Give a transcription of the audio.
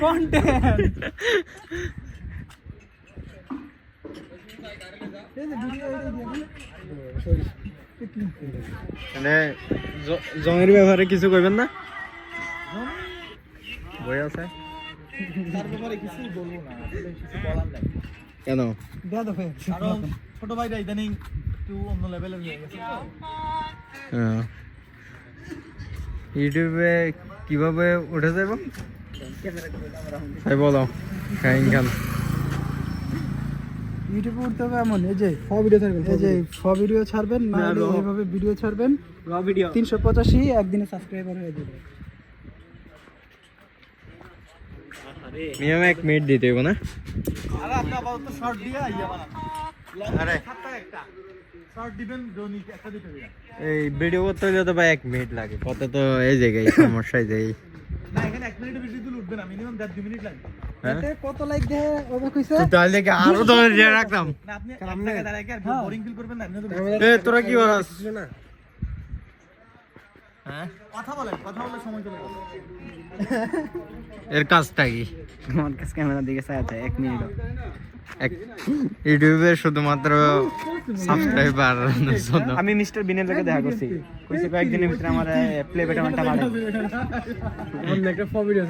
Content মানে জ- জমির ব্যাপারে কিছু কইবেন না? বই আছে? তার ব্যাপারে কিছুই বলব না আসলে কিছু বলার নাই। কেন? ছোট ভাইরা ইদানিং একটু অন্য লেভেলের হয়ে গেছে। হ্যাঁ। ইউটিউবে কীভাবে উঠে যাব তাই বলো খাইন খান। ইউটিউবে উঠতে হবে এমন এই যে ফ ভিডিও ছাড়বেন এই যে ফ ভিডিও ছাড়বেন না এইভাবে ভিডিও ছাড়বেন র ভিডিও তিনশো পঁচাশি একদিনে সাবস্ক্রাইবার হয়ে যাবে। মিনিমাম এক মিনিট দিতে হবে না? আর আপনি আপাতত শর্ট দিয়ে ইয়া বানান। আরে। সাতটা একটা শর্ট দিবেন দৈনিক একটা দুটো দিয়ে এই ভিডিও করতে হলে তো ভাই এক মিনিট লাগে কত তো এই জায়গায় সমস্যায় যাই হ্যাঁ এ তোরা কি করাস? কথা বলেন কথা বলে সময় চলে যাবে। এর কাজটা কি? আমার কাছে ক্যামেরা দিকে চাইতে এক মিনিট এক ইউটিউবে শুধুমাত্র সাবস্ক্রাইবার আমি মিস্টার বিনের লোকে দেখা করছি। কইছে কয়েকদিনের ভিতরে আমার প্লে বেটা মানটা বাড়াবে একটা ভিডিও